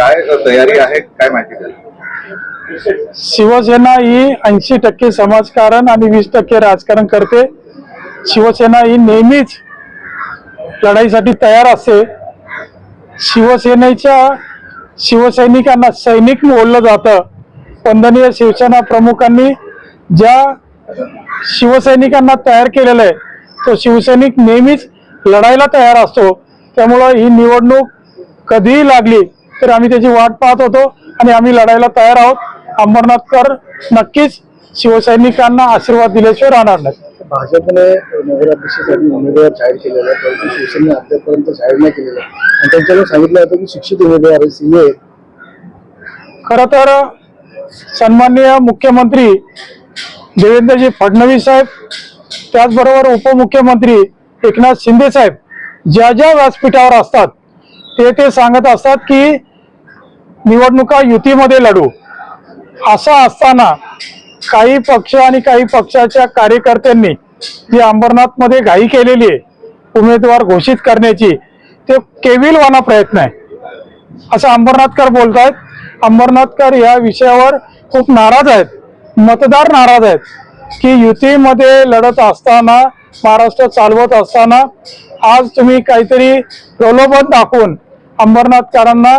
तयारी आहे? काय माहिती द्याल शिवसेना ही ऐंशी टक्के समाजकारण आणि वीस टक्के राजकारण करते. शिवसेना ही नेहमीच लढाईसाठी तयार असते. शिवसेनेच्या शिवसैनिकांना सैनिक बोललं जातं. वंदनीय शिवसेना प्रमुखांनी ज्या शिवसैनिकांना तयार केलेलं आहे तो शिवसैनिक नेहमीच लढायला तयार असतो. त्यामुळं ही निवडणूक कधीही लागली तर आम्ही त्याची वाट पाहत होतो आणि आम्ही लढायला तयार आहोत अंबरनाथकर नक्कीच शिवसैनिकांना आशीर्वाद दिल्याशिवाय राहणार नाही भाजपने नगराध्यक्षासाठी उमेदवार जाहीर केलेला आहे परंतु शिवसेनेने अद्यापर्यंत जाहीर नाही केलेला. आणि त्यांच्याकडून सांगितलं होतं की शिक्षित उमेदवार सीए. खर तर सन्माननीय मुख्यमंत्री देवेंद्रजी फडणवीस साहेब त्याचबरोबर उपमुख्यमंत्री एकनाथ शिंदे साहेब ज्या ज्या व्यासपीठावर असतात ते ते सांगत असतात की निवडणुका युतीमध्ये लढू. असं असताना काही पक्ष आणि काही पक्षाच्या कार्यकर्त्यांनी जी अंबरनाथमध्ये घाई केलेली आहे. उमेदवार घोषित करण्याची. ते केविलवाना प्रयत्न आहे. असं अंबरनाथकर बोलतायत. अंबरनाथकर या विषयावर खूप नाराज आहेत. मतदार नाराज आहेत. की युतीमध्ये लढत असताना महाराष्ट्र चालवत असताना आज तुम्ही काहीतरी प्रलोभन दाखवून अंबरनाथकरांना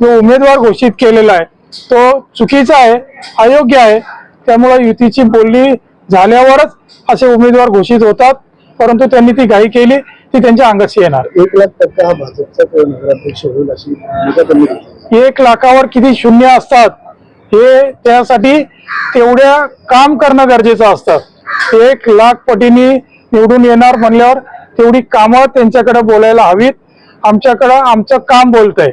जो उमेदवार घोषित केलेला आहे तो चुकीचा आहे अयोग्य आहे. त्यामुळे युतीची बोलणी झाल्यावरच असे उमेदवार घोषित होतात. परंतु त्यांनी ती घाई केली ती त्यांच्या अंगाशी येणार. एक लाख टक्का हा भाजपचा नगराध्यक्ष होईल अशी एक लाखावर किती शून्य असतात हे त्यासाठी तेवढ्या काम करणं गरजेचं असतं. एक लाख पटीने निवडून येणार म्हणल्यावर तेवढी कामं त्यांच्याकडे बोलायला हवीत. आमच्याकडं आमचं काम बोलतंय.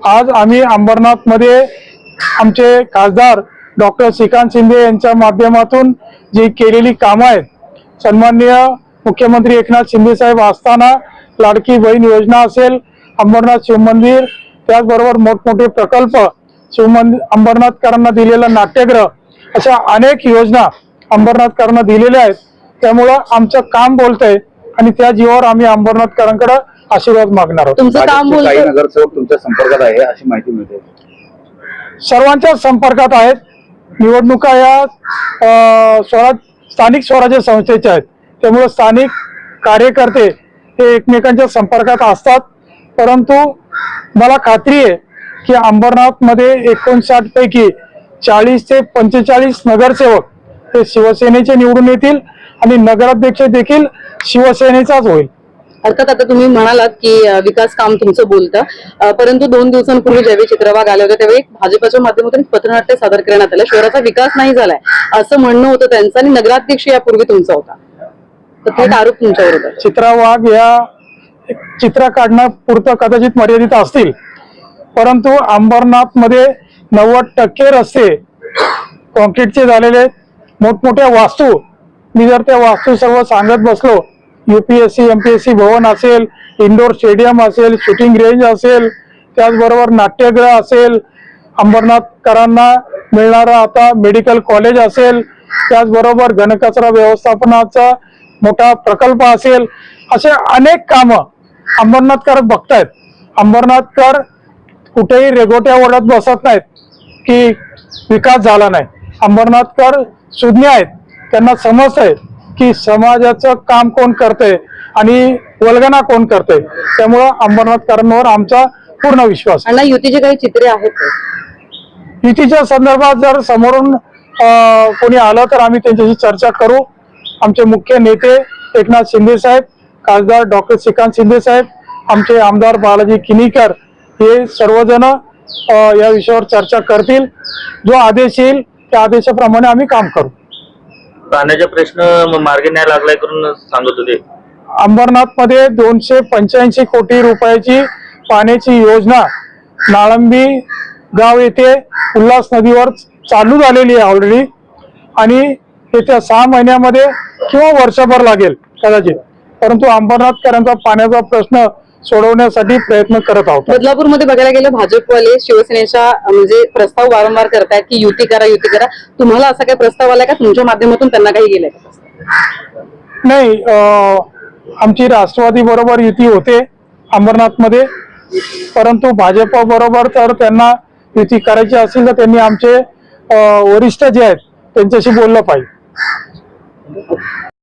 आज आम्ही अंबरनाथमध्ये आमचे खासदार डॉक्टर श्रीकांत शिंदे यांच्या माध्यमातून जी केलेली कामं आहेत सन्माननीय मुख्यमंत्री एकनाथ शिंदे साहेब असताना लाडकी बहीण योजना असेल अंबरनाथ शिवमंदिर त्याचबरोबर मोठमोठे प्रकल्प शिवमंदिर अंबरनाथकरांना दिलेला नाट्यग्रह अशा अनेक योजना अंबरनाथकरांना दिलेल्या आहेत. त्यामुळं आमचं काम बोलतंय आणि त्या जीवावर आम्ही अंबरनाथकरांकडे आशीर्वाद मागणार आहोत. तुमचं काम भाजपचे काही बोलतो नगरसेवक तुमच्या संपर्कात आहे अशी माहिती मिळते. सर्वांच्या संपर्कात आहेत. निवडणुका या अ, स्वराज स्थानिक स्वराज्य संस्थेच्या आहेत. त्यामुळे स्थानिक कार्यकर्ते हे एकमेकांच्या संपर्कात असतात. परंतु मला खात्री आहे की अंबरनाथमध्ये एकोणसाठ पैकी चाळीस ते पंचेचाळीस नगरसेवक हे शिवसेनेचे निवडून येतील आणि नगराध्यक्ष देखील शिवसेनेचाच होईल. अर्थात आता तुम्ही म्हणालात की विकास काम तुमचं बोलतं. परंतु दोन दिवसांपूर्वी ज्यावेळी चित्रवाग आले होते त्यावेळी भाजपच्या माध्यमातून एक पथनाट्य सादर करण्यात आलं. शहराचा विकास नाही झालाय. असं म्हणणं होतं त्यांचं आणि नगराध्यक्ष यापूर्वी तुमचा होता. तर थेट आरोप तुमच्यावर होता चित्रा वाघ या चित्र काढणं पुरतं कदाचित मर्यादित असतील. परंतु अंबरनाथमध्ये नव्वद टक्के रस्ते कॉन्क्रीटचे झालेले मोठमोठ्या वास्तू मी जर त्या वास्तू सर्व सांगत बसलो युपीएससी एमपीएससी भवन असेल इंडोर स्टेडियम असेल शूटिंग रेंज असेल त्याचबरोबर नाट्यगृह असेल अंबरनाथकरांना मिळणारं आता मेडिकल कॉलेज असेल त्याचबरोबर घनकचरा व्यवस्थापनाचा मोठा प्रकल्प असेल असे अनेक कामं अंबरनाथकर बघतायत. अंबरनाथकर कुठेही रेगोट्या ओढत बसत नाहीत की विकास झाला नाही. अंबरनाथकर सुज्ञ आहेत त्यांना समजतंय की समाजाचं काम कोण करतंय आणि वल्गना कोण करतंय त्यामुळं अंबरनाथकरांवर आमचा पूर्ण विश्वास आहे. अण्णा युतीचे काही चित्रे आहेत का? युतीच्या संदर्भात जर समोरून अं, कोणी आलं तर आम्ही त्यांच्याशी चर्चा करू. आमचे मुख्य नेते एकनाथ शिंदे साहेब खासदार डॉक्टर श्रीकांत शिंदे साहेब आमचे आमदार बालाजी किनीकर हे सर्वजण अं, या विषयावर चर्चा करतील. जो आदेश येईल त्या आदेशाप्रमाणे आम्ही काम करू. पाण्याचा प्रश्न म- मार्गी नाही लागलाय करून सांगत होते. अंबरनाथमध्ये दोनशे पंच्याऐंशी कोटी रुपयाची पाण्याची योजना नाळंबी गाव येथे उल्हास नदीवर चालू झालेली आहे ऑलरेडी आणि येत्या सहा महिन्यामध्ये किंवा वर्षभर लागेल कदाचित. परंतु अंबरनाथकरांचा पाण्याचा प्रश्न सोडवण्यासाठी प्रयत्न करत आहोत. बदलापूरमध्ये बघायला गेलं भाजपवाले शिवसेनेच्या म्हणजे प्रस्ताव वारंवार करतायत की युती करा युती करा. तुम्हाला असा काही प्रस्ताव आलाय का? तुमच्या माध्यमातून त्यांना काही गेलाय नाही आमची राष्ट्रवादी बरोबर युती होते अंबरनाथमध्ये. परंतु भाजप बरोबर तर त्यांना युती करायची असेल तर त्यांनी आमचे वरिष्ठ जे आहेत त्यांच्याशी बोललं पाहिजे.